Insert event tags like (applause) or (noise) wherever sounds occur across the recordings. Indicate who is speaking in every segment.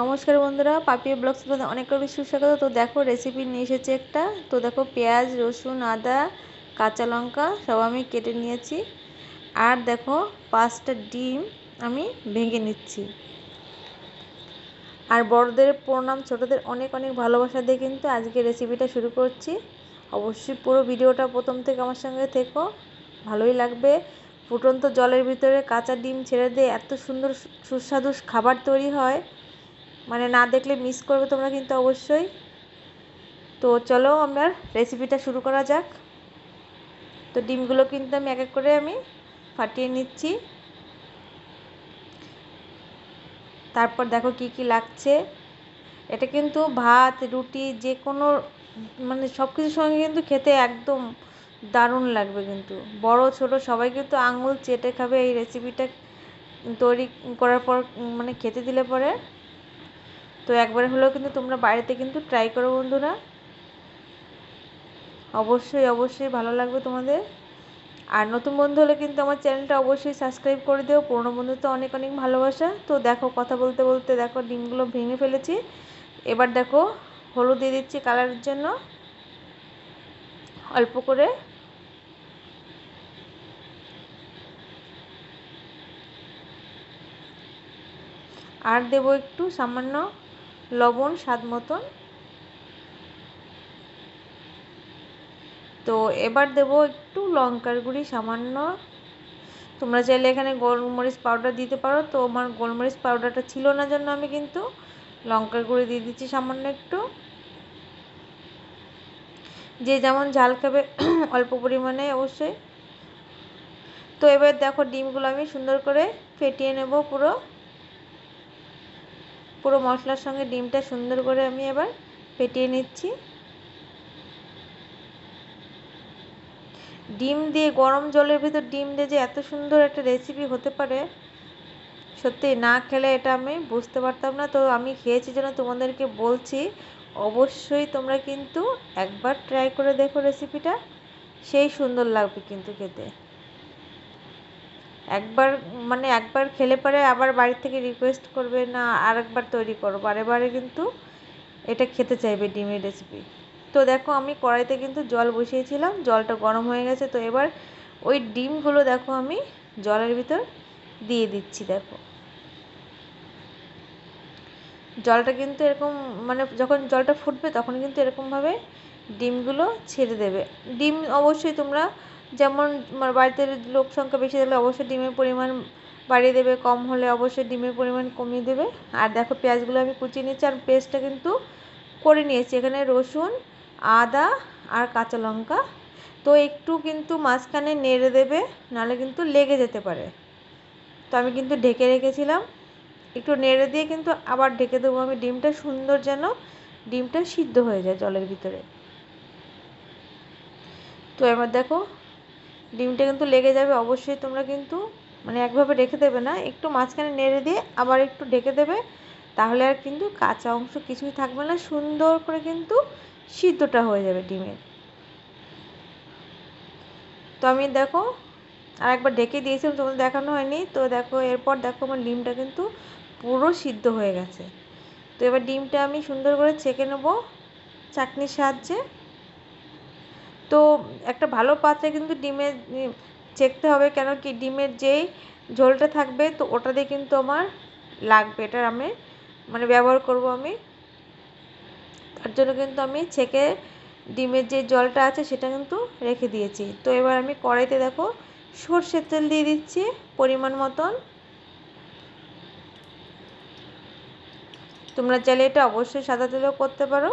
Speaker 1: নমস্কার বন্ধুরা, পাপিয়া ব্লগস অনেক অনেক সুস্বাগত। তো দেখো রেসিপি নিয়ে এসেছে একটা। তো দেখো, পেঁয়াজ, রসুন, আদা, কাঁচা লঙ্কা, সব আমি কেটে নিয়েছি। আর দেখো, পাঁচটা ডিম আমি ভেঙে নিচ্ছি। আর বড়দের প্রণাম, ছোটদের অনেক অনেক ভালোবাসা দিয়ে কিন্তু আজকে রেসিপিটা শুরু করছি। অবশ্যই পুরো ভিডিওটা প্রথম থেকে আমার সঙ্গে থেকো। ভালোই লাগবে। ফুটন্ত জলের ভিতরে কাঁচা ডিম ছেড়ে দিয়ে এত সুন্দর সুস্বাদু খাবার তৈরি হয়। মানে না দেখলে মিস করবে তোমরা কিন্তু অবশ্যই। তো চলো আমার রেসিপিটা শুরু করা যাক। তো ডিমগুলো কিন্তু আমি এক এক করে আমি ফাটিয়ে নিচ্ছি। তারপর দেখো কি কি লাগছে। এটা কিন্তু ভাত, রুটি, যে কোনো মানে সব কিছুর সঙ্গে কিন্তু খেতে একদম দারুণ লাগবে কিন্তু। বড়, ছোট সবাই কিন্তু আঙুল চেটে খাবে এই রেসিপিটা তৈরি করার পর মানে খেতে দিলে পরে। তো একবার হলেও কিন্তু তোমরা বাড়িতে কিন্তু ট্রাই করো বন্ধুরা। অবশ্যই অবশ্যই ভালো লাগবে তোমাদের। আর নতুন বন্ধু হলে কিন্তু আমার চ্যানেলটা অবশ্যই সাবস্ক্রাইব করে দিও। পুরনো বন্ধু তো অনেক অনেক ভালোবাসা। তো দেখো, কথা বলতে বলতে দেখো ডিমগুলো ভেঙে ফেলেছি। এবার দেখো, হলুদ দিয়ে দিচ্ছি কালারের জন্য। অল্প করে। আর দেবো একটু সামান্য। লবণ, স্বাদ মতন। তো এবার দেব একটু লঙ্কার গুঁড়ি, সামান্য। তোমরা চাইলে এখানে গোলমরিচ পাউডার দিতে পারো। তো আমার গোলমরিচ পাউডারটা ছিল না জন্য আমি কিন্তু লঙ্কার গুঁড়ি দিয়ে দিচ্ছি সামান্য একটু। যে যেমন ঝাল খাবে (clears throat) অল্প পরিমাণে অবশ্যই। তো এবার দেখো ডিমগুলো আমি সুন্দর করে ফেটিয়ে নেব পুরো। পুরো মশলার সঙ্গে ডিমটা সুন্দর করে আমি এবার ফেটিয়ে নিচ্ছি। ডিম দিয়ে, গরম জলের ভিতর ডিম দিয়ে যে এত সুন্দর একটা রেসিপি হতে পারে, সত্যি না খেলে এটা আমি বুঝতে পারতাম না। তো আমি খেয়েছি যেন তোমাদেরকে বলছি, অবশ্যই তোমরা কিন্তু একবার ট্রাই করে দেখো রেসিপিটা সেই সুন্দর লাগবে কিন্তু খেতে। একবার মানে একবার খেলে পরে আবার বাড়ি থেকে রিকোয়েস্ট করবে না, আরেকবার তৈরি করো বারে বারে কিন্তু এটা খেতে চাইবে ডিমের রেসিপি তো দেখো আমি কড়াইতে কিন্তু জল বসিয়েছিলাম, জলটা গরম হয়ে গেছে। তো এবার ওই ডিমগুলো দেখো আমি জলের ভিতর দিয়ে দিচ্ছি, দেখো। জলটা কিন্তু এরকম মানে যখন জলটা ফুটবে তখন কিন্তু এরকমভাবে ডিমগুলো ছেড়ে দেবে। ডিম অবশ্যই তোমরা যেমন বাড়িতে লোক সংখ্যা বেশি থাকলে অবশ্যই ডিমের পরিমাণ বাড়িয়ে দেবে, কম হলে অবশ্যই ডিমের পরিমাণ কমিয়ে দেবে। আর দেখো পেঁয়াজগুলো আমি কুচিয়ে নিয়েছি আর পেস্টটা কিন্তু করে নিয়েছি। এখানে রসুন, আদা আর কাঁচা লঙ্কা। তো একটু কিন্তু মাঝখানে নেড়ে দেবে, নাহলে কিন্তু লেগে যেতে পারে। তো আমি কিন্তু ঢেকে রেখেছিলাম। একটু নেড়ে দিয়ে কিন্তু আবার ঢেকে দেবো আমি ডিমটা, সুন্দর যেন ডিমটা সিদ্ধ হয়ে যায় জলের ভিতরে। তো এবার দেখো ডিমটা কিন্তু লেগে যাবে, অবশ্যই তোমরা কিন্তু মানে একভাবে রেখে দেবে না, একটু মাঝখানে নেড়ে দিয়ে আবার একটু ঢেকে দেবে, তাহলে আর কিন্তু কাঁচা অংশ কিছুই থাকবে না, সুন্দর করে কিন্তু সিদ্ধটা হয়ে যাবে ডিমের। তো আমি দেখো আর একবার ঢেকে দিয়েছিলাম, তোমাদের দেখানো হয়নি, তো দেখো এরপর দেখো আমার ডিমটা কিন্তু পুরো সিদ্ধ হয়ে গেছে। তো এবার ডিমটা আমি সুন্দর করে ছেঁকে নেব চাটনির সাহায্যে। তো একটা ভালো পাত্রে কিন্তু ডিমের চেকতে হবে কেন কি ডিমের যেই ঝোলটা থাকবে তো ওটা দিয়ে কিন্তু আমার লাগবে। এটা আমি মানে ব্যবহার করব আমি। তার জন্য কিন্তু আমি ছেঁকে ডিমের যে জলটা আছে সেটা কিন্তু রেখে দিয়েছি। তো এবার আমি কড়াইতে দেখো সর্ষের তেল দিয়ে দিচ্ছি পরিমাণ মতন। তোমরা চাইলে এটা অবশ্যই সাদা তেলেও করতে পারো।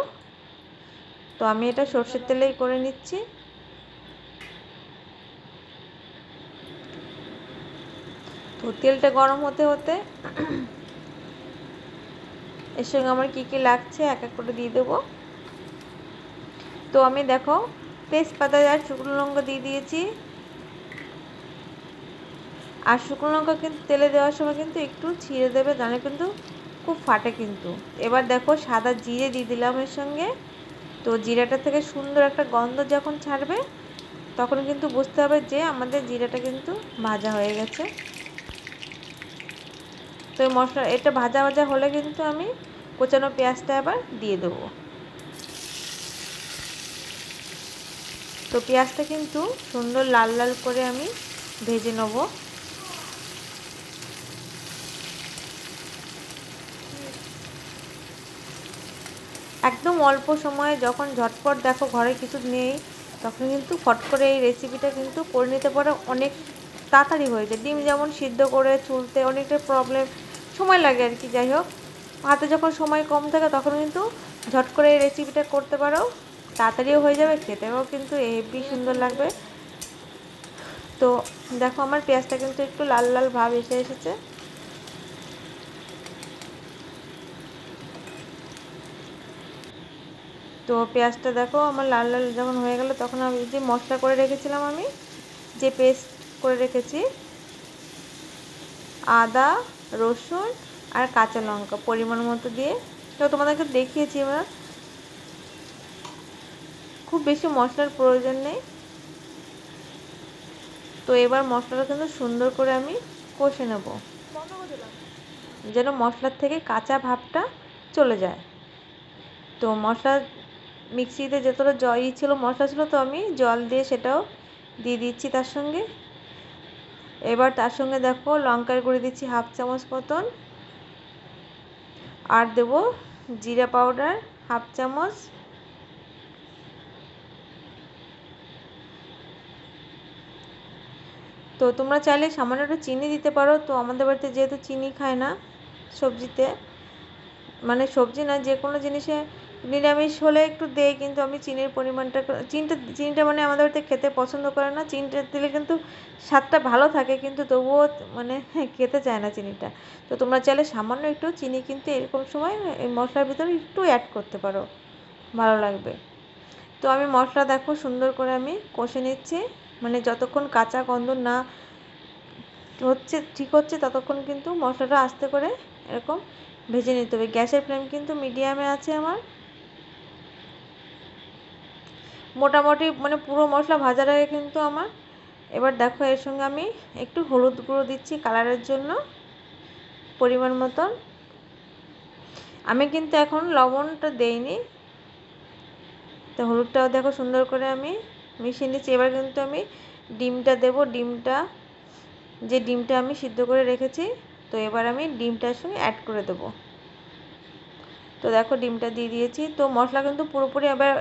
Speaker 1: তো আমি এটা সর্ষের তেলেই করে নিচ্ছি। তো তেলটা গরম হতে হতে এর সঙ্গে আমার কী কী লাগছে এক এক করে দিয়ে দেবো। তো আমি দেখো তেজপাতা আর শুকনো লঙ্কা দিয়ে দিয়েছি। আর শুকনো লঙ্কা কিন্তু তেলে দেওয়ার সময় কিন্তু একটু ছিঁড়ে দেবে, জানে কিন্তু খুব ফাটে কিন্তু। এবার দেখো সাদা জিরে দিয়ে দিলাম এর সঙ্গে। তো জিরাটা থেকে সুন্দর একটা গন্ধ যখন ছাড়বে, তখন কিন্তু বুঝতে হবে যে আমাদের জিরাটা কিন্তু ভাজা হয়ে গেছে। তো এই মশলা, এটা ভাজা ভাজা হলে কিন্তু আমি কোচানো পেঁয়াজটা আবার দিয়ে দেবো। তো পেঁয়াজটা কিন্তু সুন্দর লাল লাল করে আমি ভেজে নেব। একদম অল্প সময়ে যখন ঝটপট দেখো ঘরে কিছু নেই, তখন কিন্তু ফট করে এই রেসিপিটা কিন্তু করে নিতে পারো। অনেক তাড়াতাড়ি হয়ে যায়। ডিম যেমন সিদ্ধ করে চুলতে অনেকটা প্রবলেম সময় লাগে আর কি, যাই হোক। হাতে যখন সময় কম থাকে, তখন কিন্তু ঝট করে এই রেসিপিটা করতে পারো। তাড়াতাড়িও হয়ে যাবে, খেতেও কিন্তু হেভি সুন্দর লাগবে। তো দেখো, আমার পেঁয়াজটা কিন্তু একটু লাল লাল ভাব এসে এসেছে। তো পেঁয়াজটা দেখো, আমার লাল লাল যখন হয়ে গেল, তখন আমি যে মশলা করে রেখেছিলাম আমি, যে পেস্ট করে রেখেছি, আদা, রসুন আর কাঁচা লঙ্কা পরিমাণ মতো দিয়ে। তো তোমাদেরকে দেখিয়েছি আমরা খুব বেশি মশলার প্রয়োজন নেই। তো এবার মশলাটা কিন্তু সুন্দর করে আমি কষে নেব। যেন মশলার থেকে কাঁচা ভাবটা চলে যায়। তো মশলা মিক্সিতে যতটা জল ছিল মশলা ছিল তো আমি, জল দিয়ে সেটাও দিয়ে দিচ্ছি তার সঙ্গে। এবার তার সঙ্গে দেখো লঙ্কার গুঁড়ি দিচ্ছি হাফ চামচ মতন। আর দেব জিরা পাউডার হাফ চামচ। তো তোমরা চাইলে সামান্য একটু চিনি দিতে পারো, তো আমাদের বাড়িতে যেহেতু চিনি খায় না সবজিতে মানে সবজি না, যে কোনো জিনিসে নিরামিষ হলে একটু দেই, কিন্তু আমি চিনির পরিমাণটা চিনিটা চিনিটা মানে আমাদের বাড়িতে খেতে পছন্দ করে না। চিনিটা দিলে কিন্তু স্বাদটা ভালো থাকে, কিন্তু তবুও মানে খেতে চায় না চিনিটা। তো তোমরা চাইলে সামান্য একটু চিনি কিন্তু এরকম সময় এই মশলার ভিতরে একটু অ্যাড করতে পারো। ভালো লাগবে। তো আমি মশলা দেখো সুন্দর করে আমি কষে নিচ্ছি। মানে যতক্ষণ কাঁচা গন্ধ না হচ্ছে, ঠিক হচ্ছে, ততক্ষণ কিন্তু মশলাটা আস্তে করে এরকম ভেজে নিতে হবে। গ্যাসের ফ্লেম কিন্তু মিডিয়ামে আছে আমার। মোটামুটি মানে পুরো মশলা ভাজার আগে কিন্তু আমার। এবার দেখো, এর সঙ্গে আমি একটু হলুদ গুঁড়ো দিচ্ছি কালারের জন্য, পরিমাণ মতন। আমি কিন্তু এখন লবণটা দেইনি। তো হলুদটাও দেখো সুন্দর করে আমি মিশিয়ে নিচ্ছি। এবার কিন্তু আমি ডিমটা দেব, ডিমটা, যে ডিমটা আমি সিদ্ধ করে রেখেছি, তো এবার আমি ডিমটার সঙ্গে অ্যাড করে দেবো। তো দেখো ডিমটা দিয়ে দিয়েছি। তো মশলা কিন্তু পুরোপুরি এবার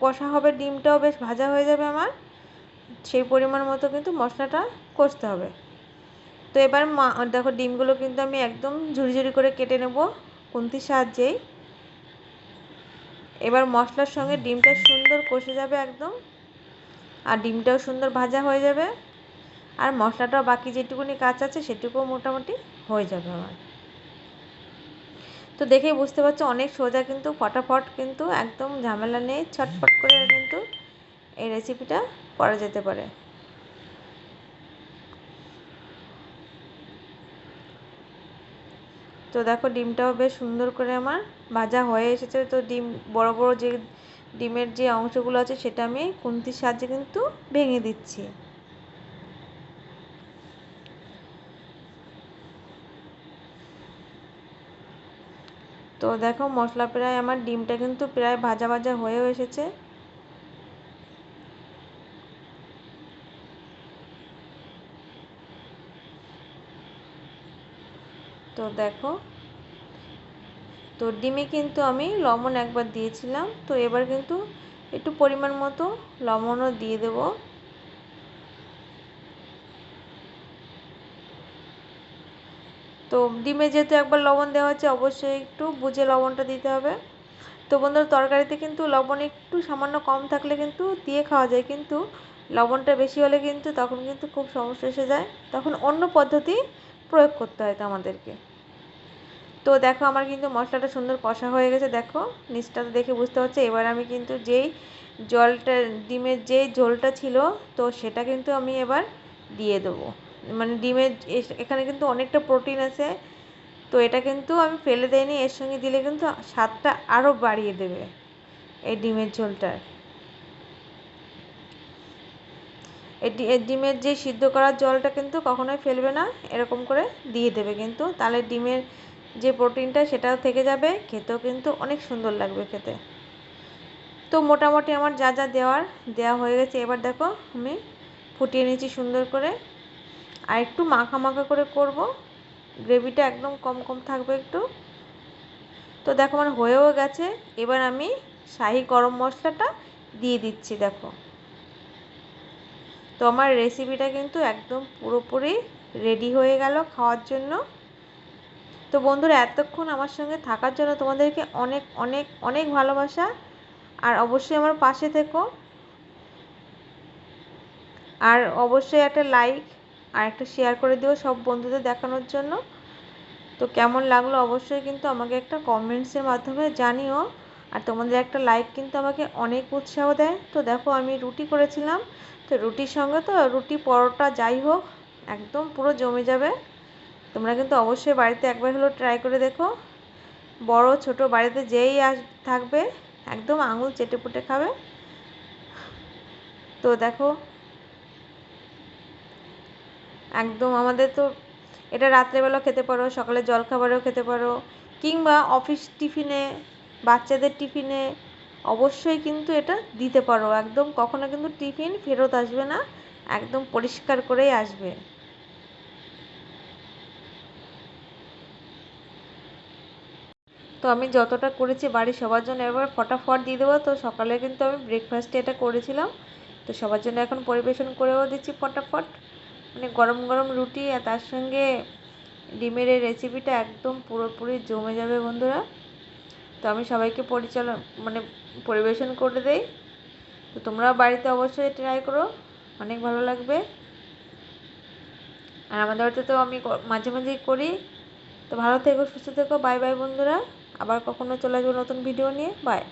Speaker 1: কষা হবে, ডিমটাও বেশ ভাজা হয়ে যাবে আমার। সেই পরিমাণ মতো কিন্তু মশলাটা কষতে হবে। তো এবার মা, দেখো ডিমগুলো কিন্তু আমি একদম ঝুড়ি ঝুড়ি করে কেটে নেব কুন্তির সাহায্যেই। এবার মশলার সঙ্গে ডিমটা সুন্দর কষে যাবে একদম। আর ডিমটাও সুন্দর ভাজা হয়ে যাবে। আর মশলাটাও বাকি যেটুকুনি কাজ আছে সেটুকুও মোটামুটি হয়ে যাবে আমার। তো দেখেই বুঝতে পারছ, অনেক সোজা কিন্তু, ফটাফট কিন্তু, একদম ঝামেলা নেই, ছটফট করে কিন্তু এই রেসিপিটা করা যেতে পারে। তো দেখো, ডিমটাও বেশ সুন্দর করে আমার ভাজা হয়ে এসেছে। তো ডিম, বড় বড় যে ডিমের যে অংশগুলো আছে, সেটা আমি খুন্তির সাহায্যে কিন্তু ভেঙে দিচ্ছি। তো দেখো মশলা প্রায় আমার ডিমটা কিন্তু প্রায় ভাজা ভাজা হয়েও এসেছে। তো দেখো, তো ডিমে কিন্তু আমি লবণ একবার দিয়েছিলাম, তো এবার কিন্তু একটু পরিমাণ মতো লবণও দিয়ে দেবো। তো ডিমে যেহেতু একবার লবণ দেওয়া হচ্ছে, অবশ্যই একটু বুঝে লবণটা দিতে হবে। তো বন্ধুরা, তরকারিতে কিন্তু লবণ একটু সামান্য কম থাকলে কিন্তু দিয়ে খাওয়া যায়, কিন্তু লবণটা বেশি হলে কিন্তু তখন কিন্তু খুব সমস্যা এসে যায়। তখন অন্য পদ্ধতি প্রয়োগ করতে হয় তো আমাদেরকে। তো দেখো, আমার কিন্তু মশলাটা সুন্দর কষা হয়ে গেছে, দেখো। নিচটা দেখে বুঝতে পারছ, এবার আমি কিন্তু যেই জলটা, ডিমের যেই ঝোলটা ছিল, তো সেটা কিন্তু আমি এবার দিয়ে দেবো। মানে ডিমের এখানে কিন্তু অনেকটা প্রোটিন আছে। তো এটা কিন্তু আমি ফেলে দেয়নি এর সঙ্গে দিলে কিন্তু স্বাদটা আরও বাড়িয়ে দেবে এই ডিমের ঝোলটার। এই ডিমের যে সিদ্ধ করার জলটা কিন্তু কখনোই ফেলবে না, এরকম করে দিয়ে দেবে কিন্তু। তাহলে ডিমের যে প্রোটিনটা সেটাও থেকে যাবে, খেতেও কিন্তু অনেক সুন্দর লাগবে খেতে। তো মোটামুটি আমার যা যা দেওয়ার, দেওয়া হয়ে গেছে। এবার দেখো আমি ফুটিয়ে নিয়েছি সুন্দর করে। আর একটু মাখা মাখা করে করব। গ্রেভিটা একদম কম কম থাকবে একটু। তো দেখো আমার হয়েও গেছে। এবার আমি শাহি গরম মশলাটা দিয়ে দিচ্ছি, দেখো। তো আমার রেসিপিটা কিন্তু একদম পুরোপুরি রেডি হয়ে গেল খাওয়ার জন্য। তো বন্ধুরা, এতক্ষণ আমার সঙ্গে থাকার জন্য তোমাদেরকে অনেক অনেক অনেক ভালোবাসা। আর অবশ্যই আমার পাশে থেকো। আর অবশ্যই একটা লাইক আর একটা শেয়ার করে দিও সব বন্ধুদের দেখানোর জন্য। তো কেমন লাগল অবশ্যই কিন্তু আমাকে একটা কমেন্টসের মাধ্যমে জানিও। আর তোমাদের একটা লাইক কিন্তু আমাকে অনেক উৎসাহ দেয়। তো দেখো আমি রুটি করেছিলাম। তো রুটির সঙ্গে তো রুটি পরোটা যাই হোক, একদম পুরো জমে যাবে। তোমরা কিন্তু অবশ্যই বাড়িতে একবার হলো ট্রাই করে দেখো। বড়, ছোট, বাড়িতে যেই আস, থাকবে, একদম আঙুল চেটে পুটে খাবে। তো দেখো একদম আমাদের তো এটা রাত্রেবেলা খেতে পারো, সকালে জলখাবারেও খেতে পারো, কিংবা অফিস টিফিনে বাচ্চাদের টিফিনে অবশ্যই কিন্তু এটা দিতে পারো। একদম কখনো কিন্তু টিফিন ফেরত আসবে না, একদম পরিষ্কার করেই আসবে। তো আমি যতটা করেছি বাড়ির সবার জন্য এবার ফটাফট দিয়ে দেবো। তো সকালে কিন্তু আমি ব্রেকফাস্টে এটা করেছিলাম। তো সবার জন্য এখন পরিবেশন করেও দিচ্ছি ফটাফট। মানে গরম গরম রুটি আর তার সঙ্গে ডিমের এই রেসিপিটা একদম পুরোপুরি জমে যাবে বন্ধুরা। তো আমি সবাইকে পরিচালনা মানে পরিবেশন করে দেই। তো তোমরাও বাড়িতে অবশ্যই ট্রাই করো, অনেক ভালো লাগবে। আর আমাদের বাড়িতে তো আমি মাঝে মাঝেই করি। তো ভালো থেকো, সুস্থ থেকো বাই বাই বন্ধুরা। আবার কখনো চলে আসব নতুন ভিডিও নিয়ে। বাই